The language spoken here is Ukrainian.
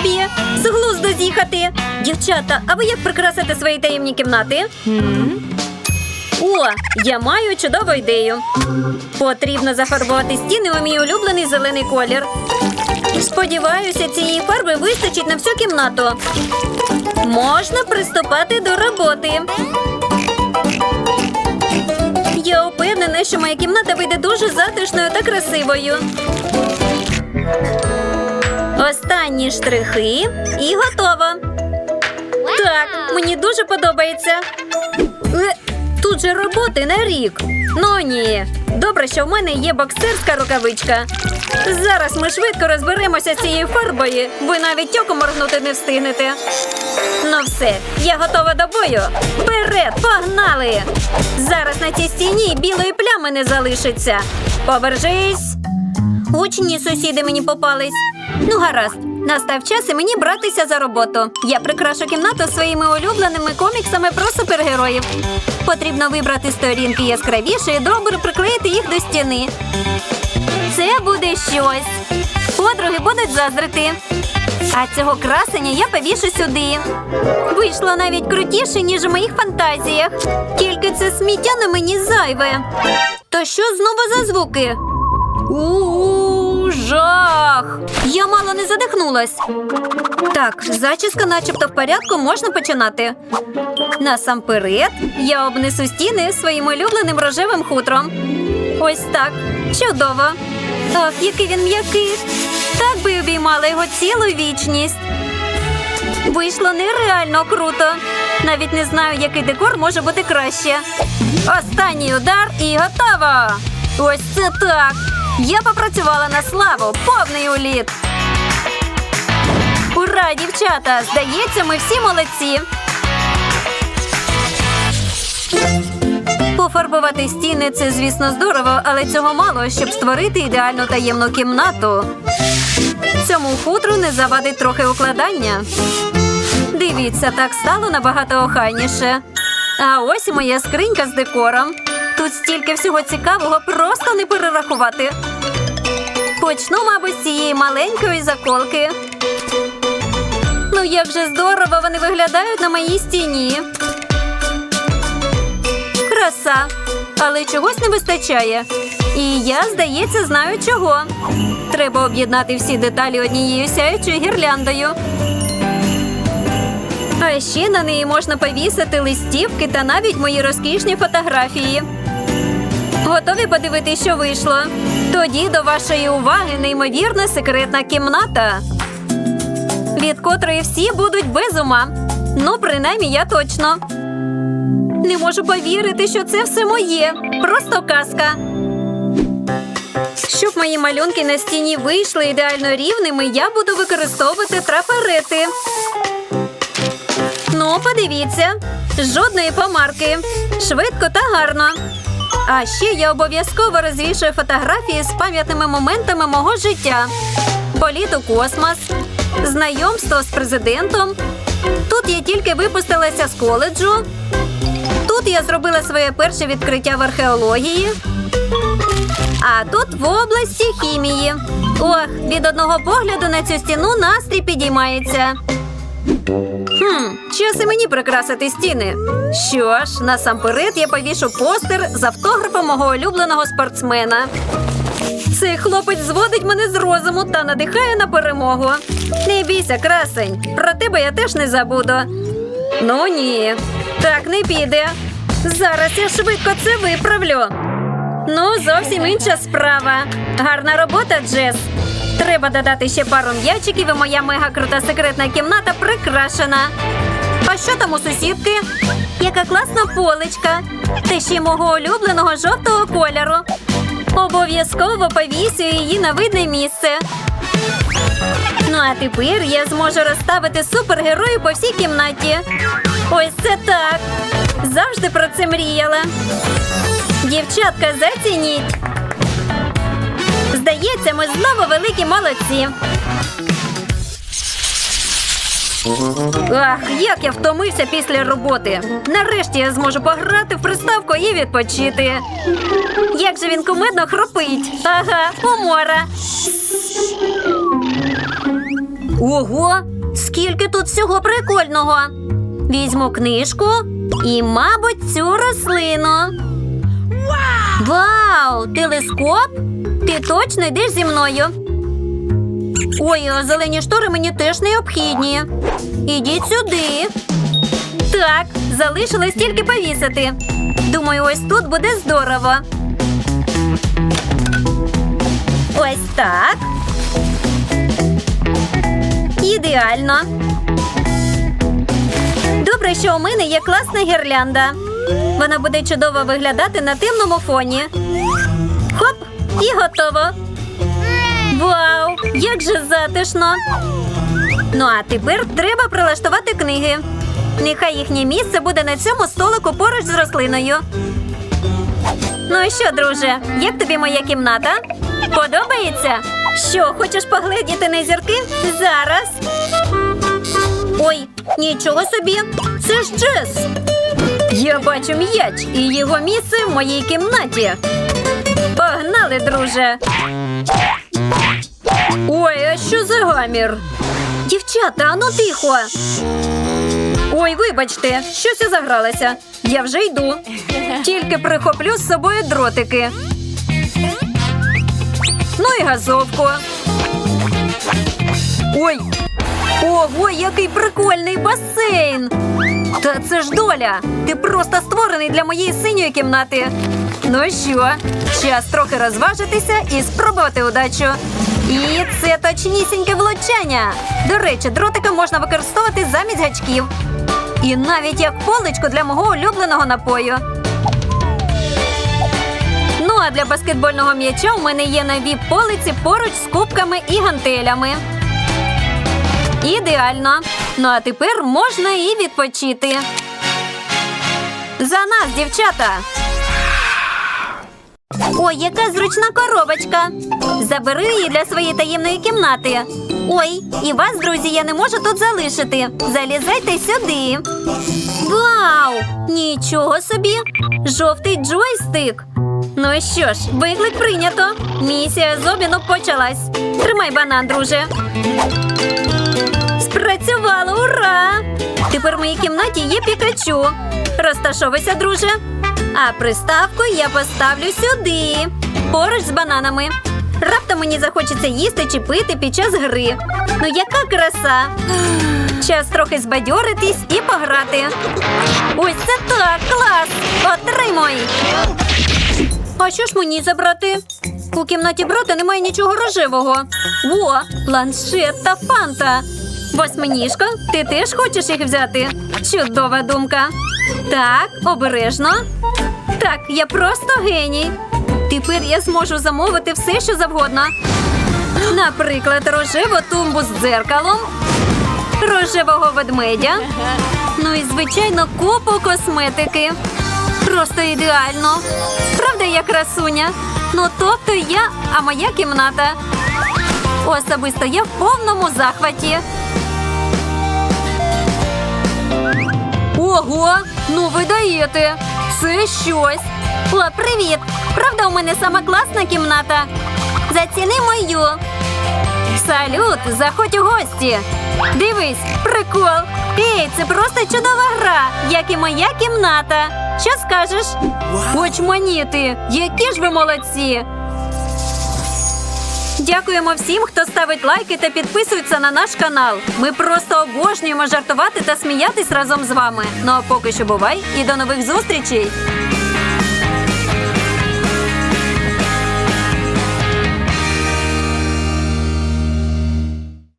собі. З глузду з'їхати. Дівчата, а ви як прикрасите свої таємні кімнати? О, я маю чудову ідею. Потрібно зафарбувати стіни у мій улюблений зелений колір. Сподіваюся, цієї фарби вистачить на всю кімнату. Можна приступати до роботи. Я упевнена, що моя кімната вийде дуже затишною та красивою. Останні штрихи і готово. Так, мені дуже подобається. Е, тут же роботи на рік. Ну ні. Добре, що в мене є боксерська рукавичка. Зараз ми швидко розберемося з цією фарбою. Ви навіть оком моргнути не встигнете. Ну все, я готова до бою. Вперед, погнали! Зараз на цій стіні білої плями не залишиться. Побержись. Гучні сусіди мені попались. Ну, гаразд, настав час і мені братися за роботу. Я прикрашу кімнату своїми улюбленими коміксами про супергероїв. Потрібно вибрати сторінки яскравіше і добре приклеїти їх до стіни. Це буде щось. Подруги будуть заздрити. А цього красення я повішу сюди. Вийшло навіть крутіше, ніж у моїх фантазіях. Тільки це сміття на мені зайве. Та що знову за звуки? У жах! Я мало не задихнулась. Так, зачіска начебто в порядку, можна починати. Насамперед я обнесу стіни своїм улюбленим рожевим хутром. Ось так. Чудово. Ах, який він м'який. Так би обіймала його цілу вічність. Вийшло нереально круто. Навіть не знаю, який декор може бути краще. Останній удар і готово. Ось це так. Я попрацювала на славу, повний уліт. Ура, дівчата! Здається, ми всі молодці. Пофарбувати стіни це, звісно, здорово, але цього мало, щоб створити ідеальну таємну кімнату. Цьому хутру не завадить трохи укладання. Дивіться, так стало набагато охайніше. А ось моя скринька з декором. Тут стільки всього цікавого, просто не перерахувати. Почну, мабуть, з цієї маленької заколки. Ну, як же здорово вони виглядають на моїй стіні. Краса. Але чогось не вистачає. І я, здається, знаю чого. Треба об'єднати всі деталі однією сяючою гірляндою. А ще на неї можна повісити листівки та навіть мої розкішні фотографії. Готові подивитися, що вийшло? Тоді до вашої уваги неймовірна секретна кімната, від котрої всі будуть без ума. Ну, принаймні, я точно. Не можу повірити, що це все моє. Просто казка. Щоб мої малюнки на стіні вийшли ідеально рівними, я буду використовувати трафарети. Ну, подивіться, жодної помарки. Швидко та гарно. А ще я обов'язково розвішую фотографії з пам'ятними моментами мого життя. Політ у космос, знайомство з президентом. Тут я тільки випустилася з коледжу. Тут я зробила своє перше відкриття в археології. А тут в області хімії. Ох, від одного погляду на цю стіну настрій підіймається. Хм, час і мені прикрасити стіни. Що ж, насамперед я повішу постер з автографом мого улюбленого спортсмена. Цей хлопець зводить мене з розуму та надихає на перемогу. Не бійся, красень. Про тебе я теж не забуду. Ну ні, так не піде. Зараз я швидко це виправлю. Ну, зовсім інша справа. Гарна робота, Джес. Треба додати ще пару м'ячиків, і моя мега крута секретна кімната прикрашена. А що там у сусідки? Яка класна поличка. Та ще мого улюбленого жовтого кольору. Обов'язково повісю її на видне місце. Ну а тепер я зможу розставити супергероїв по всій кімнаті. Ось це так. Завжди про це мріяла. Дівчатка, зацініть. Здається, ми знову великі молодці. Ах, як я втомився після роботи. Нарешті я зможу пограти в приставку і відпочити. Як же він кумедно хропить. Ага, умора. Ого, Скільки тут всього прикольного. Візьму книжку і, мабуть, цю рослину. Вау! Телескоп? Ти точно йдеш зі мною? Ой, зелені штори мені теж необхідні. Ідіть сюди. Так, залишилось тільки повісити. Думаю, ось тут буде здорово. Ось так. Ідеально. Добре, що у мене є класна гірлянда. Вона буде чудово виглядати на темному фоні. І готово. Вау! Як же затишно! Ну а тепер треба прилаштувати книги. Нехай їхнє місце буде на цьому столику поруч з рослиною. Ну що, друже, як тобі моя кімната? Подобається? Що, хочеш погледіти на зірки? Зараз. Ой, нічого собі. Це ж Джес. Я бачу м'яч і його місце в моїй кімнаті. Погнали, друже. Ой, а що за гамір? Дівчата, ану тихо. Ой, вибачте, щось я загралася. Я вже йду. Тільки прихоплю з собою дротики. Ну і газовку. Ой. Ого, який прикольний басейн! Та це ж доля! Ти просто створений для моєї синьої кімнати. Ну що, час трохи розважитися і спробувати удачу. І це точнісіньке влучання. До речі, дротики можна використовувати замість гачків. І навіть як поличку для мого улюбленого напою. Ну а для баскетбольного м'яча у мене є нові полиці поруч з кубками і гантелями. Ідеально. Ну а тепер можна і відпочити. За нас, дівчата. Ой, яка зручна коробочка. Забери її для своєї таємної кімнати. Ой, і вас, друзі, я не можу тут залишити. Залізайте сюди. Вау! Нічого собі! Жовтий джойстик. Ну що ж, виклик прийнято. Місія з почалась. Тримай банан, друже. Спрацювало, ура! Тепер в моїй кімнаті є пікачу. Розташовуйся, друже. А приставку я поставлю сюди, поруч з бананами. Раптом мені захочеться їсти чи пити під час гри. Ну яка краса! Час трохи збадьоритись і пограти. Ось це так, клас! Отримуй! А що ж мені забрати? У кімнаті брата немає нічого рожевого. О, планшет та фанта. Восьминіжко, ти теж хочеш їх взяти? Чудова думка. Так, обережно. Так, я просто геній. Тепер я зможу замовити все, що завгодно. Наприклад, рожеву тумбу з дзеркалом, рожевого ведмедя. Ну і, звичайно, купу косметики. Просто ідеально. Правда, я красуня? Ну, тобто я, а моя кімната. Особисто я в повному захваті. Ого, ну ви даєте. Це щось. О, привіт! Правда, у мене сама класна кімната. Заціни мою. Салют, заходь у гості. Дивись, прикол. Ей, це просто чудова гра, як і моя кімната. Що скажеш? Очманіти, які ж ви молодці. Дякуємо всім, хто ставить лайки та підписується на наш канал. Ми просто обожнюємо жартувати та сміятись разом з вами. Ну а поки що бувай і до нових зустрічей!